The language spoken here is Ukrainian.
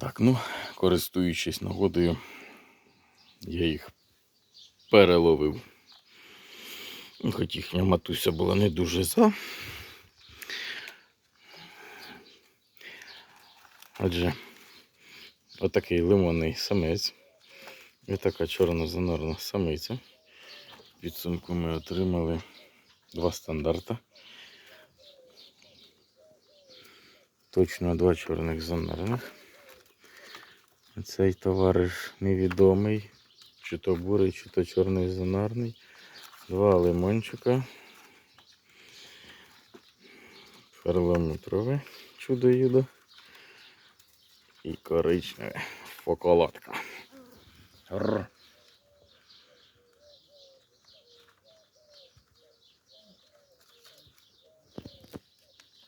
Так, ну, користуючись нагодою, я їх переловив. Ну, Хоч їхня матуся була не дуже за. Отже, отакий лимонний самець. І така чорно-занорна самиця. Підсумку ми отримали два стандарта. Точно два чорних занарних. Цей товариш невідомий, чи то бурий, чи то чорний зонарний. Два лимончика. Перламутрове чудо-юдо. І коричневе поколотка.